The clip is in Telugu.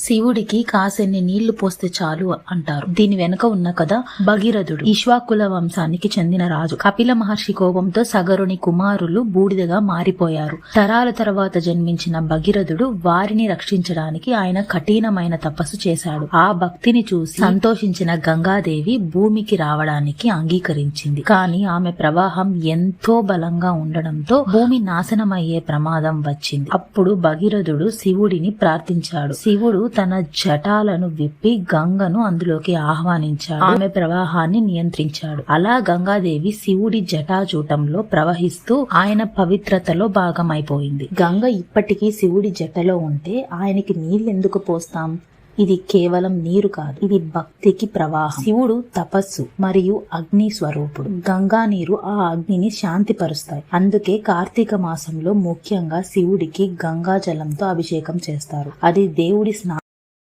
శివుడికి కాసెన్ని నీళ్ళు పోస్తే చాలు అంటారు. దీని వెనుక ఉన్న కథ భగీరథుడు. ఈశ్వాకుల వంశానికి చెందిన రాజు. కపిల మహర్షి కోపంతో సగరుని కుమారులు బూడిదగా మారిపోయారు. తరాల తర్వాత జన్మించిన భగీరథుడు వారిని రక్షించడానికి ఆయన కఠినమైన తపస్సు చేశాడు. ఆ భక్తిని చూసి సంతోషించిన గంగాదేవి భూమికి రావడానికి అంగీకరించింది. కానీ ఆమె ప్రవాహం ఎంతో బలంగా ఉండడంతో భూమి నాశనమయ్యే ప్రమాదం వచ్చింది. అప్పుడు భగీరథుడు శివుడిని ప్రార్థించాడు. శివుడు తన జటాలను విప్పి గంగను అందులోకి ఆహ్వానించాడు. ఆమె ప్రవాహాన్ని నియంత్రించాడు. అలా గంగాదేవి శివుడి జటాజూటంలో ప్రవహిస్తూ ఆయన పవిత్రతలో భాగమైపోయింది. గంగ ఇప్పటికీ శివుడి జటలో ఉంటే ఆయనకి నీళ్ళెందుకు పోస్తాం? ఇది కేవలం నీరు కాదు ఇది భక్తికి ప్రవాహం. శివుడు తపస్సు మరియు అగ్ని స్వరూపుడు. గంగా నీరు ఆ అగ్నిని శాంతిపరుస్తాయి. అందుకే కార్తీక మాసంలో ముఖ్యంగా శివుడికి గంగా జలంతో అభిషేకం చేస్తారు. అది దేవుడి స్నా